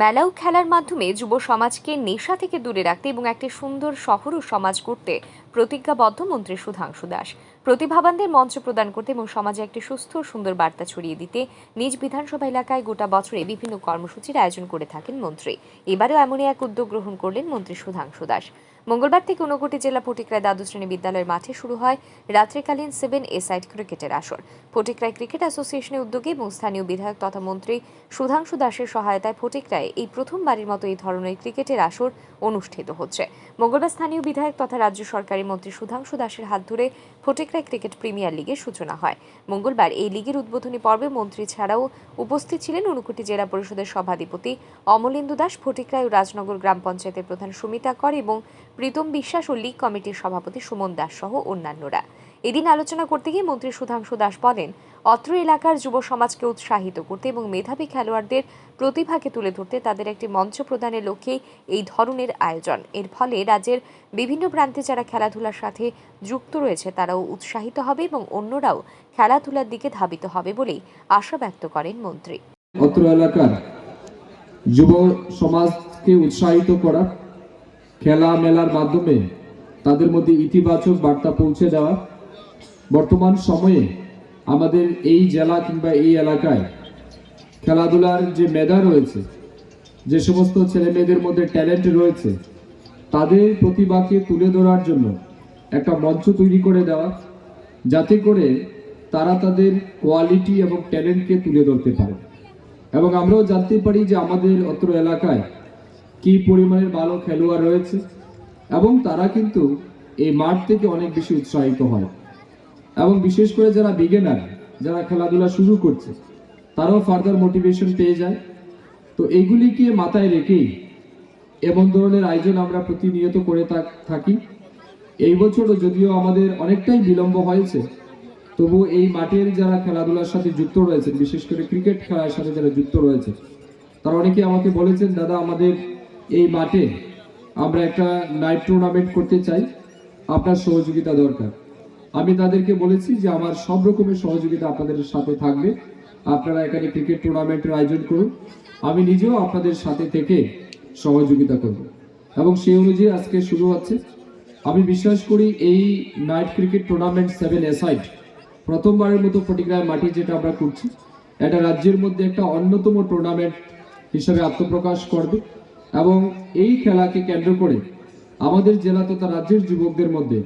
মেলা ও খেলার মাধ্যমে যুব সমাজকে নেশা থেকে দূরে রাখতে এবং একটি সুন্দর শহর ও সমাজ করতে প্রতিজ্ঞাবদ্ধ মন্ত্রী সুধাংশু দাস। প্রতিভাবানদের মঞ্চ প্রদান করতে এবং সমাজে একটি সুস্থ ও সুন্দর বার্তা ছড়িয়ে দিতে নিজ বিধানসভা এলাকায় গোটা বছরে বিভিন্ন কর্মসূচির আয়োজন করে থাকেন মন্ত্রী। এবারেও এমনই এক উদ্যোগ গ্রহণ করলেন মন্ত্রী সুধাংশু দাস। মঙ্গলবার থেকে ঊনকোটি জেলা ফটিকরায় দ্বাদশ শ্রেণি বিদ্যালয়ের মাঠে শুরু হয় রাত্রিকালীন সেভেন এ সাইড ক্রিকেটের আসর। ফটিকরায় ক্রিকেট অ্যাসোসিয়েশনের উদ্যোগে এবং স্থানীয় বিধায়ক তথা মন্ত্রী সুধাংশু দাসের সহায়তায় ফটিকরায় এই প্রথমবারের মতো এই ধরনের ক্রিকেটের আসর অনুষ্ঠিত হচ্ছে। মঙ্গলবার স্থানীয় বিধায়ক তথা রাজ্য সরকারি মন্ত্রী সুধাংশু দাসের হাত ধরে ফটিকরায় ক্রিকেট প্রিমিয়ার লিগের সূচনা হয়। মঙ্গলবার এই লিগের উদ্বোধনী পর্বে মন্ত্রী ছাড়াও উপস্থিত ছিলেন ঊনকোটি জেলা পরিষদের সভাধিপতি অমলেন্দু দাস ফটিকরায় ও রাজনগর গ্রাম পঞ্চায়েতের প্রধান সুমিতা কর এবং প্রীতম বিশ্বাস ও লীগ কমিটির সভাপতি সুমন দাস সহ অন্যান্যরা। এদিন আলোচনা করতে গিয়ে মন্ত্রী সুধাংশু দাস বলেন, অত্র এলাকার যুব সমাজকে উৎসাহিত করতে এবং মেধাবী খেলোয়াড়দের প্রতিভাকে তুলে ধরতে তাদের একটি মঞ্চ প্রদানের লক্ষ্যেই এই ধরনের আয়োজন। এর ফলে রাজ্যের বিভিন্ন প্রান্তে যারা খেলাধুলার সাথে যুক্ত রয়েছে, তারাও উৎসাহিত হবে এবং অন্যরাও খেলাধুলার দিকে ধাবিত হবে বলেই আশা ব্যক্ত করেন মন্ত্রী। অত্র এলাকার যুব সমাজকে উৎসাহিত করা খেলা মেলার মাধ্যমে তাদের মধ্যে ইতিবাচক বার্তা পৌঁছে দেওয়া বর্তমান সময়ে আমাদের এই জেলা কিংবা এই এলাকায় খেলাধুলার যে মেধা রয়েছে, যে সমস্ত ছেলে মেয়েদের মধ্যে ট্যালেন্ট রয়েছে, তাদের প্রতিভাকে তুলে ধরার জন্য একটা মঞ্চ তৈরি করে দেওয়া, যাতে করে তারা তাদের কোয়ালিটি এবং ট্যালেন্টকে তুলে ধরতে পারে। এবং আমরাও জানতে পারি যে আমাদের অত্র এলাকায় কি পরিমাণের ভালো খেলোয়াড় রয়েছে এবং তারা কিন্তু এই মাঠ থেকে অনেক বেশি উৎসাহিত হয়। এবং বিশেষ করে যারা বিগেনার যারা খেলাধুলা শুরু করছে, তারাও ফার্দার মোটিভেশন পেয়ে যায়। তো এইগুলিকে মাথায় রেখেই এমন ধরনের আয়োজন আমরা প্রতিনিয়ত করে থাকি এই বছরও যদিও আমাদের অনেকটাই বিলম্ব হয়েছে তবু এই মাঠের যারা খেলাধুলার সাথে যুক্ত রয়েছে বিশেষ করে ক্রিকেট খেলার সাথে যারা যুক্ত রয়েছে তারা অনেকে আমাকে বলেছেন, দাদা, আমাদের এই মাঠে আমরা একটা নাইট টুর্নামেন্ট করতে চাই। আপনার সহযোগিতা দরকার। আমি তাদেরকে বলেছি যে আমার সব রকমের সহযোগিতা আপনাদের সাথে থাকবে। আপনারা এখানে ক্রিকেট টুর্নামেন্টের আয়োজন করুন। আমি নিজেও আপনাদের সাথে থেকে সহযোগিতা করব। এবং সেই অনুযায়ী আজকে শুরু হচ্ছে। আমি বিশ্বাস করি এই night cricket tournament seven a side প্রথমবারের মতো ফটিকরায় মাটি যেটা আমরা করছি, এটা রাজ্যের মধ্যে একটা অন্যতম টুর্নামেন্ট হিসাবে আত্মপ্রকাশ করবে। এবং এই খেলাকে কেন্দ্র করে আমাদের জেলা তথা রাজ্যের যুবকদের মধ্যে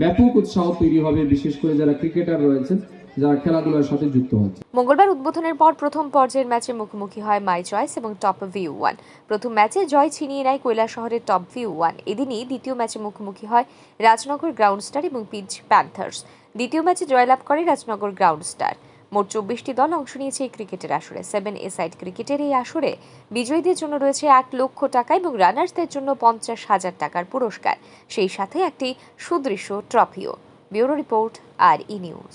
ব্যাপক উৎসাহ তৈরি হবে, বিশেষ করে যারা ক্রিকেটার রয়েছেন, যারা খেলাধুলার সাথে যুক্ত হচ্ছে। মঙ্গলবার উদ্বোধনের পর প্রথম পর্যায়ের ম্যাচে মুখোমুখি হয় মাই চয়েস এবং টপ ভিউ ওয়ান। প্রথম ম্যাচে জয় ছিনিয়ে নেয় কৈলাস শহরের টপ ভিউ ওয়ান। এদিনই দ্বিতীয় ম্যাচে মুখোমুখি হয় রাজনগর গ্রাউন্ড স্টার এবং পিচ প্যান্থার্স। দ্বিতীয় ম্যাচে জয়লাভ করে রাজনগর গ্রাউন্ড স্টার। মোট চব্বিশটি দল অংশ নিয়েছে এই ক্রিকেটের আসরে। সেভেন এ সাইড ক্রিকেটের এই আসরে বিজয়ীদের জন্য রয়েছে এক লক্ষ টাকা এবং রানার্সদের জন্য পঞ্চাশ হাজার টাকার পুরস্কার। সেই সাথে একটি সুদৃশ্য ট্রফিও। ব্যুরো রিপোর্ট, আর ই নিউজ।